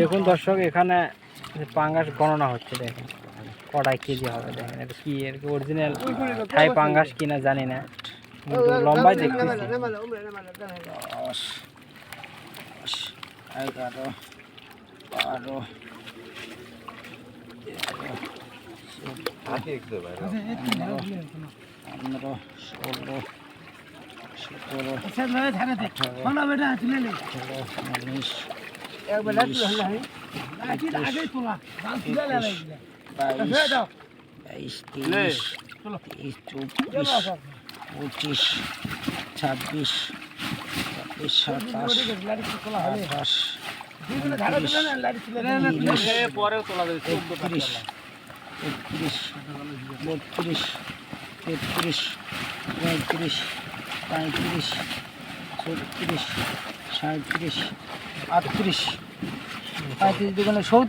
দেখুন দর্শক এখানে পাঙ্গাস গণনা হচ্ছে দেখেন। কটায় কেজি হবে দেখেন এটা কি এর অরিজিনাল থাই পাঙ্গাস কিনা জানি না। কিন্তু লম্বাই দেখতেছি। দশ এগারো বারো পনেরো ষোলো সতেরো আঠারো উনিশ বাইশ তেইশ তেইশ চব্বিশ পঁচিশ ছাব্বিশ ছাব্বিশ সাতাশ আঠাশ একত্রিশ একত্রিশ বত্রিশ তেত্রিশ পঁয়ত্রিশ পঁয়ত্রিশ ছত্রিশ সাঁত্রিশ আটত্রিশ। পঁয়ত্রিশ দুগুণে সত্তর।